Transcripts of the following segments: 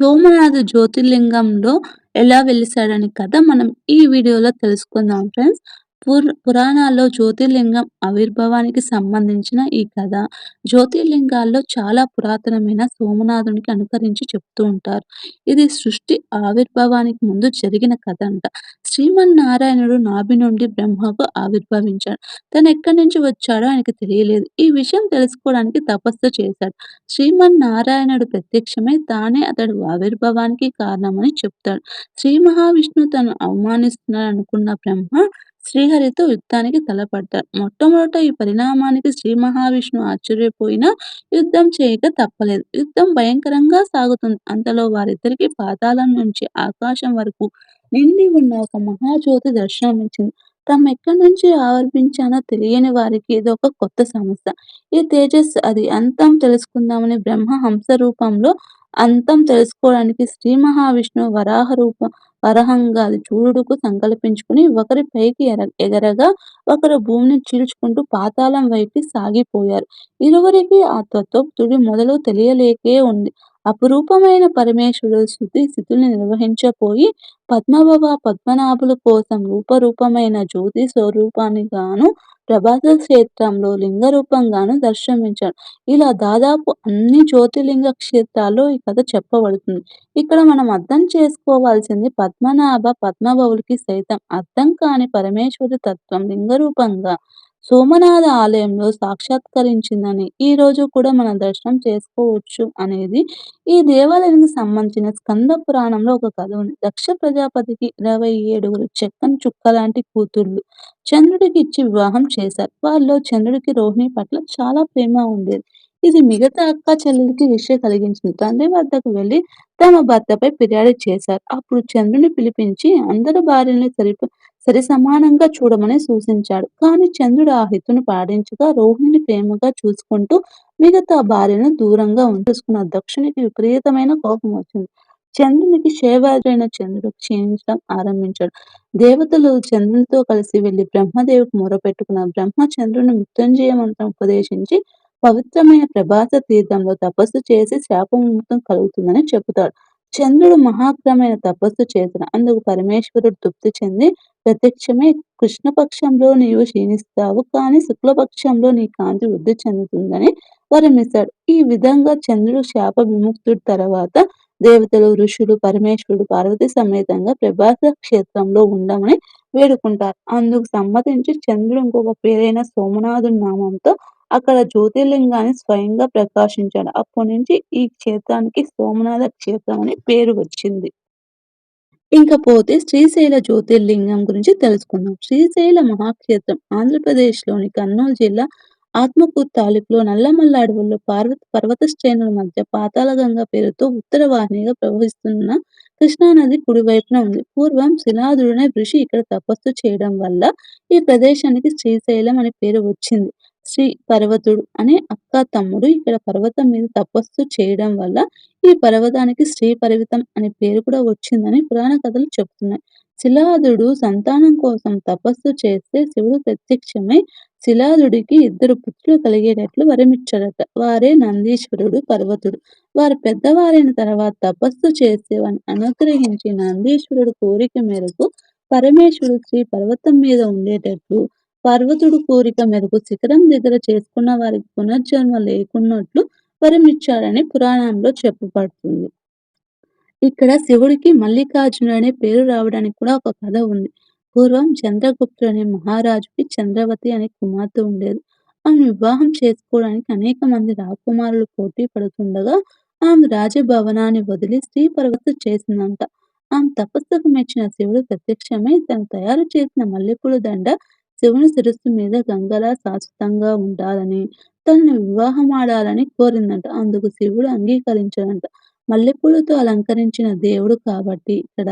సోమనాథ జ్యోతిర్లింగంలో ఎలా వెలిసాడని కథ మనం ఈ వీడియోలో తెలుసుకుందాం ఫ్రెండ్స్. పుర్ పురాణాల్లో జ్యోతిర్లింగం ఆవిర్భావానికి సంబంధించిన ఈ కథ. జ్యోతిర్లింగాల్లో చాలా పురాతనమైన సోమనాథునికి అనుకరించి చెప్తూ ఉంటారు. ఇది సృష్టి ఆవిర్భావానికి ముందు జరిగిన కథ అంట. శ్రీమన్నారాయణుడు నాభి నుండి బ్రహ్మకు ఆవిర్భవించాడు. తను ఎక్కడి నుంచి వచ్చాడో ఆయనకి తెలియలేదు. ఈ విషయం తెలుసుకోవడానికి తపస్సు చేశాడు. శ్రీమన్నారాయణుడు ప్రత్యక్షమై తానే అతడు ఆవిర్భావానికి కారణమని చెప్తాడు. శ్రీ మహావిష్ణువు తను అవమానిస్తున్నాడు అనుకున్న బ్రహ్మ శ్రీహరితో యుద్ధానికి తలపడ్డారు మొట్టమొదట ఈ పరిణామానికి శ్రీ మహావిష్ణువు ఆశ్చర్యపోయినా యుద్ధం చేయక తప్పలేదు. యుద్ధం భయంకరంగా సాగుతుంది. అంతలో వారిద్దరికీ పాతాళం నుంచి ఆకాశం వరకు నిండి ఉన్న ఒక మహాజ్యోతి దర్శనమిచ్చింది. తామెక్కడి నుంచి ఆవిర్భించానో తెలియని వారికి ఇదొక కొత్త సమస్య. ఈ తేజస్సు అది అంతం తెలుసుకుందామని బ్రహ్మ హంస రూపంలో అంతం తెలుసుకోవడానికి శ్రీ మహావిష్ణువు వరాహ రూప వరహంగా అది చూడుటకు సంకల్పించుకుని ఒకరి పైకి ఎగరగా ఒకరు భూమిని చీల్చుకుంటూ పాతాళం వైపు సాగిపోయారు. ఇరువురికి ఆ తత్వం మొదలు తెలియలేకే ఉంది. అపురూపమైన పరమేశ్వరుడు శృతి స్థితుల్ని నిర్వహించపోయి పద్మభవ పద్మనాభుల కోసం రూపరూపమైన జ్యోతి స్వరూపాన్ని గాను ప్రభాస క్షేత్రంలో లింగరూపంగాను దర్శనమిచ్చాడు. ఇలా దాదాపు అన్ని జ్యోతిర్లింగ క్షేత్రాల్లో ఈ కథ చెప్పబడుతుంది. ఇక్కడ మనం అర్థం చేసుకోవాల్సింది పద్మనాభ పద్మభవులకి సైతం అర్థం కాని పరమేశ్వరి తత్వం లింగరూపంగా సోమనాథ ఆలయంలో సాక్షాత్కరించిందని ఈ రోజు కూడా మనం దర్శనం చేసుకోవచ్చు అనేది ఈ దేవాలయానికి సంబంధించిన స్కంద పురాణంలో ఒక కథ ఉంది. దక్ష ప్రజాపతికి ఇరవై ఏడుగురు చెక్కని చుక్క లాంటి కూతుళ్ళు చంద్రుడికి ఇచ్చి వివాహం చేశారు. వాళ్ళలో చంద్రుడికి రోహిణి పట్ల చాలా ప్రేమ ఉండేది. ఇది మిగతా అక్క చెల్లెలకి ఈర్ష్య కలిగించింది. తండ్రి వద్దకు వెళ్ళి తమ భర్తపై ఫిర్యాదు చేశారు. అప్పుడు చంద్రుడిని పిలిపించి అందరు భార్యల్ని సరిప సరిసమానంగా చూడమని సూచించాడు. కానీ చంద్రుడు ఆ హితును పాటించగా రోహిణిని ప్రేమగా చూసుకుంటూ మిగతా భార్యను దూరంగా ఉంచుకున్న దక్షునికి విపరీతమైన కోపం వచ్చింది. చంద్రునికి క్షయవ్యాధుడైన చంద్రుడు క్షీణించడం ఆరంభించాడు. దేవతలు చంద్రునితో కలిసి వెళ్ళి బ్రహ్మదేవునికి మొరపెట్టుకున్న బ్రహ్మ చంద్రుని మృత్యుంజయ మంత్రం ఉపదేశించి పవిత్రమైన ప్రభాస తీర్థంలో తపస్సు చేసి శాపముక్తం కలుగుతుందని చెబుతాడు. చంద్రుడు మహాక్రమైన తపస్సు చేసిన అందుకు పరమేశ్వరుడు తృప్తి చెంది ప్రత్యక్షమే కృష్ణపక్షంలో నీవు క్షీణిస్తావు కానీ శుక్లపక్షంలో నీ కాంతి వృద్ధి చెందుతుందని వరమిస్తాడు. ఈ విధంగా చంద్రుడు శాప విముక్తుడి తర్వాత దేవతలు, ఋషులు పరమేశ్వరుడు పార్వతి సమేతంగా ప్రభాస క్షేత్రంలో ఉండమని వేడుకుంటారు. అందుకు సమ్మతించి చంద్రుడు ఇంకొక పేరైన సోమనాథుడి నామంతో అక్కడ జ్యోతిర్లింగాన్ని స్వయంగా ప్రకాశించాడు. అప్పటి నుంచి ఈ క్షేత్రానికి సోమనాథ క్షేత్రం అని పేరు వచ్చింది. ఇంకపోతే శ్రీశైల జ్యోతిర్లింగం గురించి తెలుసుకుందాం. శ్రీశైల మహాక్షేత్రం ఆంధ్రప్రదేశ్లోని కర్నూలు జిల్లా ఆత్మకూరు తాలూకులో నల్లమల్ల అడవుల్లో పార్వత పర్వత శ్రేణుల మధ్య పాతాళగంగ పేరుతో ఉత్తర వాహినిగా ప్రవహిస్తున్న కృష్ణానది కుడివైపున ఉంది. పూర్వం శిలాదుడనే ఋషి ఇక్కడ తపస్సు చేయడం వల్ల ఈ ప్రదేశానికి శ్రీశైలం అనే పేరు వచ్చింది. శ్రీ పర్వతుడు అనే అక్క తమ్ముడు ఇక్కడ పర్వతం మీద తపస్సు చేయడం వల్ల ఈ పర్వతానికి శ్రీ పర్వతం అనే పేరు కూడా వచ్చిందని పురాణ కథలు చెబుతున్నాయి. శిలాదుడు సంతానం కోసం తపస్సు చేస్తే శివుడు ప్రత్యక్షమై శిలాదుడికి ఇద్దరు పుత్రులు కలిగేటట్లు వరమిచ్చాడట. వారే నందీశ్వరుడు, పర్వతుడు. వారు పెద్దవారైన తర్వాత తపస్సు చేసి వారిని అనుగ్రహించి నందీశ్వరుడు కోరిక మేరకు పరమేశ్వరుడు శ్రీ పర్వతం మీద ఉండేటట్లు పర్వతుడు కోరిక మేరకు శిఖరం దగ్గర చేసుకున్న వారికి పునర్జన్మ లేకున్నట్లు వరమిచ్చాడని పురాణంలో చెప్పబడుతుంది. ఇక్కడ శివుడికి మల్లికార్జునుడు అనే పేరు రావడానికి కూడా ఒక కథ ఉంది. పూర్వం చంద్రగుప్తుడు అనే మహారాజుకి చంద్రవతి అనే కుమార్తె ఉండేది. ఆమె వివాహం చేసుకోవడానికి అనేక మంది రాకుమారులు పోటీ పడుతుండగా ఆమె రాజభవనాన్ని వదిలి శ్రీ పర్వత చేసిందంట. ఆమె తపస్సుకు మెచ్చిన శివుడు ప్రత్యక్షమై తను తయారు చేసిన మల్లెపూల దండ శివుని శిరస్సు మీద గంగలా శాశ్వతంగా ఉండాలని, తనను వివాహమాడాలని కోరిందంట. అందుకు శివుడు అంగీకరించాడంట. మల్లెపూలతో అలంకరించిన దేవుడు కాబట్టి ఇక్కడ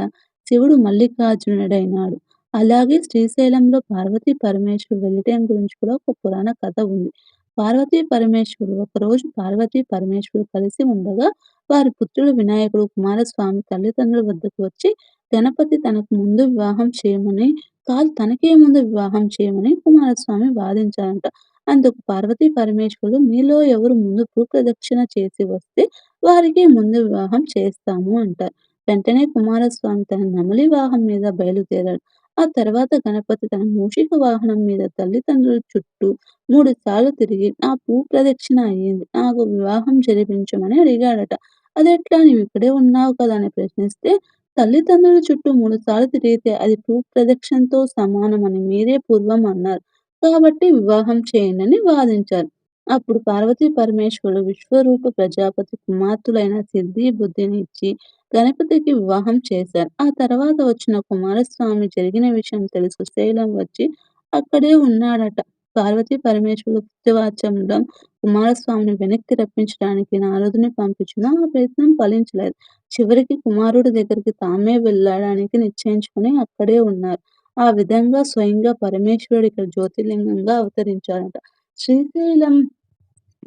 శివుడు మల్లికార్జునుడైనాడు. అలాగే శ్రీశైలంలో పార్వతీ పరమేశ్వరుడు వెళ్ళటం గురించి కూడా ఒక పురాణ కథ ఉంది. పార్వతీ పరమేశ్వరుడు ఒకరోజు పార్వతీ పరమేశ్వరుడు కలిసి ఉండగా వారి పుత్రుడు వినాయకుడు, కుమారస్వామి తల్లిదండ్రుల వద్దకు వచ్చి గణపతి తనకు ముందు వివాహం చేయమని కాదు తనకే ముందు వివాహం చేయమని కుమారస్వామి వాదించారంట. అందుకు పార్వతీ పరమేశ్వరుడు మీలో ఎవరు ముందు భూప్రదక్షిణ చేసి వస్తే వారికి ముందు వివాహం చేస్తాము అంటారు. వెంటనే కుమారస్వామి తన నమలి వాహనం మీద బయలుదేరాడు. ఆ తర్వాత గణపతి తన మూషిక వాహనం మీద తల్లిదండ్రుల చుట్టూ మూడు సార్లు తిరిగి నా భూప్రదక్షిణ అయ్యింది. నాకు వివాహం జరిపించమని అడిగాడట. అదెట్లా నీవిక్కడే ఉన్నావు కదా అని ప్రశ్నిస్తే తల్లిదండ్రుల చుట్టూ మూడు సార్లు తిరిగితే అది భూప్రదక్షిణతో సమానమని మీరే పూర్వం అన్నారు. కాబట్టి వివాహం చేయండని వాదించారు. అప్పుడు పార్వతీ పరమేశ్వరుడు విశ్వరూప ప్రజాపతి కుమార్తెలైన సిద్ధి, బుద్ధిని ఇచ్చి గణపతికి వివాహం చేశారు. ఆ తర్వాత వచ్చిన కుమారస్వామి జరిగిన విషయం తెలుసు శైలం వచ్చి అక్కడే ఉన్నాడట. పార్వతీ పరమేశ్వరుడు కృత్యవాచ్యంలో కుమారస్వామిని వెనక్కి రప్పించడానికి నారదుని పంపించినా ఆ ప్రయత్నం ఫలించలేదు. చివరికి కుమారుడి దగ్గరికి తామే వెళ్ళడానికి నిశ్చయించుకుని అక్కడే ఉన్నారు. ఆ విధంగా స్వయంగా పరమేశ్వరుడు ఇక్కడ జ్యోతిర్లింగంగా అవతరించారట. శ్రీశైలం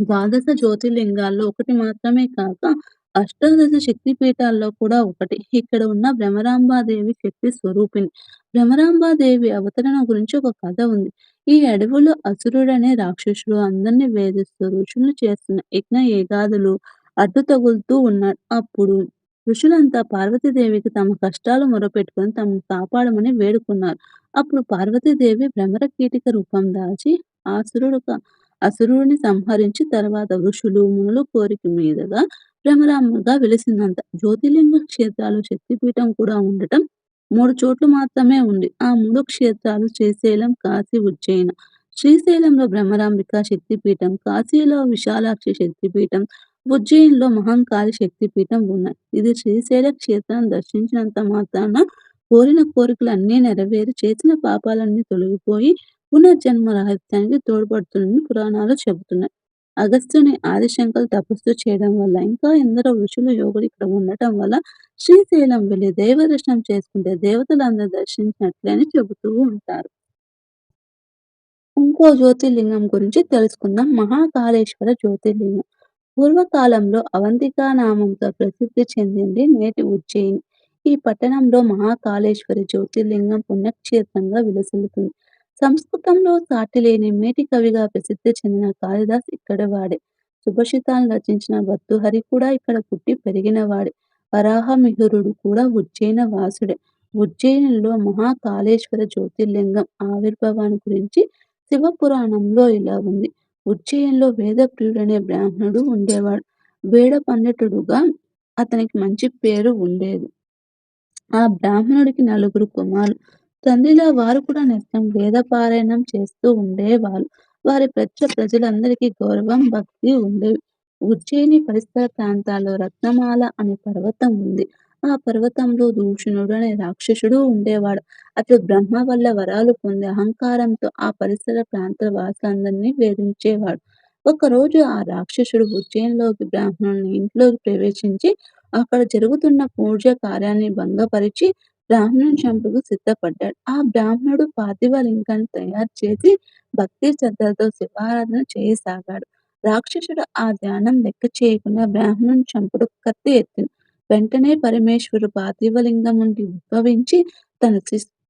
ద్వాదశ జ్యోతిర్లింగాల్లో ఒకటి మాత్రమే కాక అష్టాదశ శక్తిపీఠాల్లో కూడా ఒకటి. ఇక్కడ ఉన్న భ్రమరాంబాదేవి శక్తి స్వరూపిణి. భ్రమరాంబాదేవి అవతరణ గురించి ఒక కథ ఉంది. ఈ అడవిలో అసురుడనే రాక్షసుడు అందరిని వేధిస్తూ ఋషుల్ని చేస్తున్న యజ్ఞ ఏగాదులు అడ్డు తగులుతూ ఉన్నాడు. అప్పుడు ఋషులంతా పార్వతీదేవికి తమ కష్టాలు మొరపెట్టుకుని తమను కాపాడమని వేడుకున్నారు. అప్పుడు పార్వతీదేవి భ్రమర కీటిక రూపం దాచి అసురుడు అసురుడిని సంహరించి తర్వాత ఋషులు, మునులు కోరిక మీదుగా భ్రమరాంబగా వెలిసిందంత జ్యోతిర్లింగ క్షేత్రాలు శక్తిపీఠం కూడా ఉండటం మూడు చోట్ల మాత్రమే ఉంది. ఆ మూడు క్షేత్రాలు శ్రీశైలం, కాశీ, ఉజ్జయిన. శ్రీశైలంలో బ్రహ్మరాంబిక శక్తిపీఠం, కాశీలో విశాలాక్షి శక్తిపీఠం, ఉజ్జయిన్లో మహంకాళి శక్తిపీఠం ఉన్నాయి. ఇది శ్రీశైల క్షేత్రాన్ని దర్శించినంత మాత్రాన కోరిన కోరికలు అన్నీ నెరవేరి చేసిన పాపాలన్నీ తొలగిపోయి పునర్జన్మ రహస్యానికి తోడ్పడుతుందని పురాణాలు చెబుతున్నాయి. అగస్త్యుని, ఆదిశంకలు తపస్సు చేయడం వల్ల ఇంకా ఎందరో ఋషులు, యోగులు ఇక్కడ ఉండటం వల్ల శ్రీశైలం వెళ్ళి దైవ దర్శనం చేసుకుంటే దేవతలందరూ దర్శించినట్లే అని చెబుతూ ఉంటారు. ఇంకో జ్యోతిర్లింగం గురించి తెలుసుకుందాం. మహాకాళేశ్వర జ్యోతిర్లింగం. పూర్వకాలంలో అవంతిక నామంతో ప్రసిద్ధి చెందింది నేటి ఉజ్జయిని. ఈ పట్టణంలో మహాకాళేశ్వరి జ్యోతిర్లింగం పుణ్యక్షేత్రంగా విలసిల్లుతుంది. సంస్కృతంలో సాటిలేని మేటి కవిగా ప్రసిద్ధి చెందిన కాళిదాస్ ఇక్కడివాడే. సుభాషితాలను రచించిన భర్తృహరి కూడా ఇక్కడ పుట్టి పెరిగినవాడే. వరాహమిహిరుడు కూడా ఉజ్జయిన వాసుడే. ఉజ్జయినిలో మహాకాళేశ్వర జ్యోతిర్లింగం ఆవిర్భావాన్ని గురించి శివపురాణంలో ఇలా ఉంది. ఉజ్జయినిలో వేదప్రియుడనే బ్రాహ్మణుడు ఉండేవాడు. వేద పండితుడుగా అతనికి మంచి పేరు ఉండేది. ఆ బ్రాహ్మణుడికి నలుగురు కుమారులు. తండ్రిలా వారు కూడా నిత్యం వేదపారాయణం చేస్తూ ఉండేవాళ్ళు. వారి పట్ల ప్రజలందరికీ గౌరవం, భక్తి ఉండేవి. ఉజ్జయిని పరిసర ప్రాంతాల్లో రత్నమాల అనే పర్వతం ఉంది. ఆ పర్వతంలో దూషణుడు అనే రాక్షసుడు ఉండేవాడు. అతడు బ్రహ్మ వల్ల వరాలు పొందే అహంకారంతో ఆ పరిసర ప్రాంత వాసులందరినీ వేధించేవాడు. ఒకరోజు ఆ రాక్షసుడు ఉజ్జయినిలోకి బ్రాహ్మణుని ఇంట్లోకి ప్రవేశించి అక్కడ జరుగుతున్న పూజ కార్యాన్ని భంగపరిచి బ్రాహ్మణుని చంపుకు సిద్ధపడ్డాడు. ఆ బ్రాహ్మణుడు పార్థివ లింగాన్ని తయారు చేసి భక్తి శ్రద్ధలతో శివారాధన చేయసాగాడు. రాక్షసుడు ఆ ధ్యానం లెక్క చేయకుండా బ్రాహ్మణుని చంపుడు కత్తి ఎత్తింది వెంటనే పరమేశ్వరుడు పార్థివలింగం నుండి ఉద్భవించి తన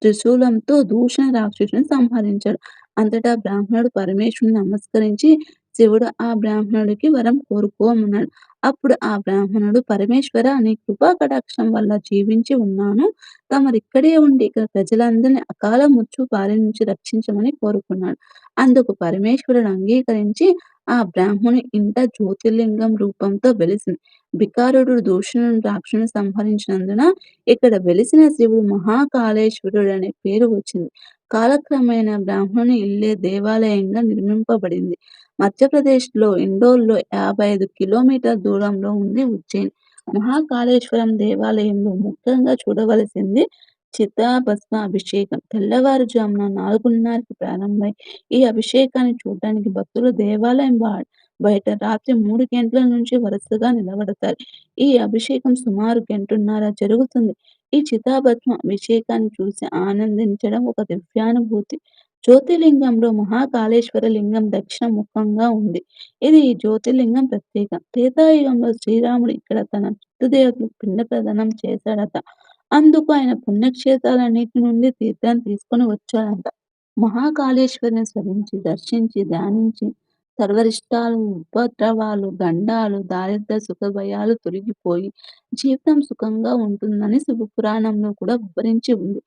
త్రిశూలంతో దూషణ రాక్షసుని సంహరించాడు. అంతటా బ్రాహ్మణుడు పరమేశ్వరుని నమస్కరించి శివుడు ఆ బ్రాహ్మణుడికి వరం కోరుకోమన్నాడు. అప్పుడు ఆ బ్రాహ్మణుడు పరమేశ్వర నీ కృపా కటాక్షం వల్ల జీవించి ఉన్నాను. తమరిక్కడే ఉండి ఇక్కడ ప్రజలందరినీ అకాల ముచ్చు బారి నుంచి రక్షించమని కోరుకున్నాడు. అందుకు పరమేశ్వరుడు అంగీకరించి ఆ బ్రాహ్మణుని ఇంట జ్యోతిర్లింగం రూపంతో వెలిసింది. బికారుడు దూషణుని రాక్షసుని సంహరించినందున ఇక్కడ వెలిసిన శివుడు మహాకాళేశ్వరుడు అనే పేరు వచ్చింది. కాలక్రమేణా బ్రాహ్మణుని ఇల్లే దేవాలయంగా నిర్మింపబడింది. మధ్యప్రదేశ్లో ఇండోర్లో యాభై ఐదు కిలోమీటర్ల దూరంలో ఉంది ఉజ్జయిని. మహాకాళేశ్వరం దేవాలయంలో ముఖ్యంగా చూడవలసింది చితాభస్మ అభిషేకం. తెల్లవారుజామున నాలుగున్నరకి ప్రారంభమై ఈ అభిషేకాన్ని చూడడానికి భక్తులు దేవాలయం బయట రాత్రి మూడు గంటల నుంచి వరుసగా నిలబడతారు. ఈ అభిషేకం సుమారు గంటన్నర జరుగుతుంది. ఈ చితాభస్మ అభిషేకాన్ని చూసి ఆనందించడం ఒక దివ్యానుభూతి. జ్యోతిర్లింగంలో మహాకాళేశ్వర లింగం దక్షిణ ముఖంగా ఉంది. ఇది ఈ జ్యోతిర్లింగం ప్రత్యేకం త్రేతాయుగంలో శ్రీరాముడు ఇక్కడ తన పితృదేవతలకు పిండ ప్రదానం చేశాడట. అందుకు ఆయన పుణ్యక్షేత్రాలన్నిటి నుండి తీర్థాన్ని తీసుకొని వచ్చాడంట. మహాకాళేశ్వరిని స్మరించి, దర్శించి, ధ్యానించి సర్వరిష్టాలు, ఉపద్రవాలు, గండాలు, దారిద్ర్య సుఖభయాలు తొలగిపోయి జీవితం సుఖంగా ఉంటుందని శివపురాణంలో కూడా వివరించి ఉంది.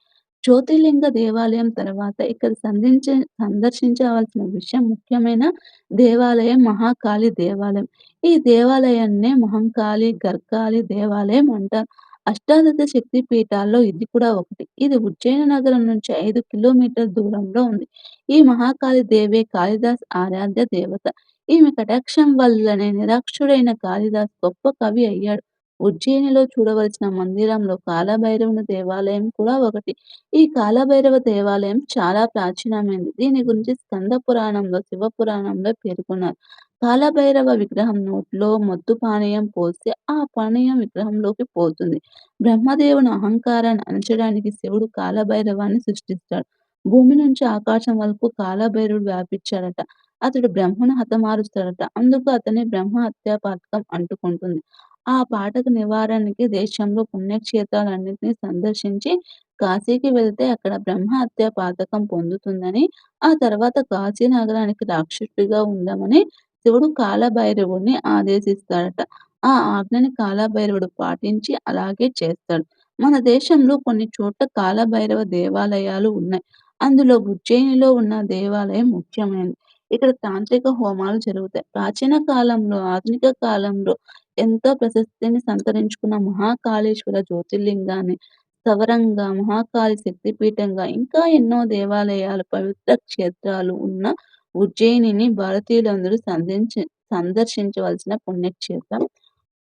జ్యోతిర్లింగ దేవాలయం తర్వాత ఇక్కడ సంధించే సందర్శించవలసిన విషయం ముఖ్యమైన దేవాలయం మహాకాళి దేవాలయం. ఈ దేవాలయాన్నే మహంకాళి, గర్గాళి దేవాలయం అంటారు. అష్టాదశ శక్తి పీఠాల్లో ఇది కూడా ఒకటి. ఇది ఉజ్జయిని నగరం నుంచి ఐదు కిలోమీటర్ దూరంలో ఉంది. ఈ మహాకాళి దేవే కాళిదాస్ ఆరాధ్య దేవత. ఈమె కటాక్షం వల్లనే నిరాక్షుడైన కాళిదాస్ గొప్ప కవి అయ్యాడు. ఉజ్జయినిలో చూడవలసిన మందిరంలో కాలభైరవుని దేవాలయం కూడా ఒకటి. ఈ కాలభైరవ దేవాలయం చాలా ప్రాచీనమైనది. దీని గురించి స్కంద పురాణంలో, శివ పురాణంలో పేర్కొన్నారు. కాలభైరవ విగ్రహం నోట్లో మత్తు పానీయం పోస్తే ఆ పానీయం విగ్రహంలోకి పోతుంది. బ్రహ్మదేవుని అహంకారాన్ని అణచడానికి శివుడు కాలభైరవాన్ని సృష్టిస్తాడు. భూమి నుంచి ఆకాశం వరకు కాలభైరవుడు వ్యాపించాడట. అతడు బ్రహ్మను హతమారుస్తాడట. అందుకు అతని బ్రహ్మ హత్యా పాతకం అంటుకుంటుంది. ఆ పాతక నివారణకి దేశంలో పుణ్యక్షేత్రాలన్నిటిని సందర్శించి కాశీకి వెళ్తే అక్కడ బ్రహ్మ హత్యా పాతకం పొందుతుందని, ఆ తర్వాత కాశీ నగరానికి రాక్షసుడిగా ఉండమని శివుడు కాలభైరవుడిని ఆదేశిస్తాడట. ఆ ఆజ్ఞని కాలభైరవుడు పాటించి అలాగే చేస్తాడు. మన దేశంలో కొన్ని చోట్ల కాలభైరవ దేవాలయాలు ఉన్నాయి. అందులో ఉజ్జయినిలో ఉన్న దేవాలయం ముఖ్యమైనది. ఇక్కడ తాంత్రిక హోమాలు జరుగుతాయి. ప్రాచీన కాలంలో, ఆధునిక కాలంలో ఎంతో ప్రశస్తిని సంతరించుకున్న మహాకాళేశ్వర జ్యోతిర్లింగాన్ని సవరంగా మహాకాళి శక్తిపీఠంగా ఇంకా ఎన్నో దేవాలయాలు, పవిత్ర క్షేత్రాలు ఉన్న ఉజ్జయినిని భారతీయులందరూ సంధించి సందర్శించవలసిన పుణ్యక్షేత్రం.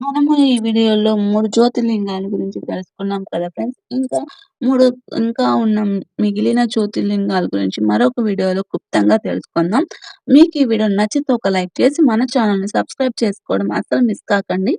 మనము ఈ వీడియోలో మూడు జ్యోతిర్లింగాల గురించి తెలుసుకున్నాం కదా ఫ్రెండ్స్. ఇంకా మూడు ఇంకా ఉన్న మిగిలిన జ్యోతిర్లింగాల గురించి మరొక వీడియోలో క్లుప్తంగా తెలుసుకుందాం. మీకు ఈ వీడియో నచ్చితే ఒక లైక్ చేసి మన ఛానల్ని సబ్స్క్రైబ్ చేసుకోవడం అస్సలు మిస్ కాకండి.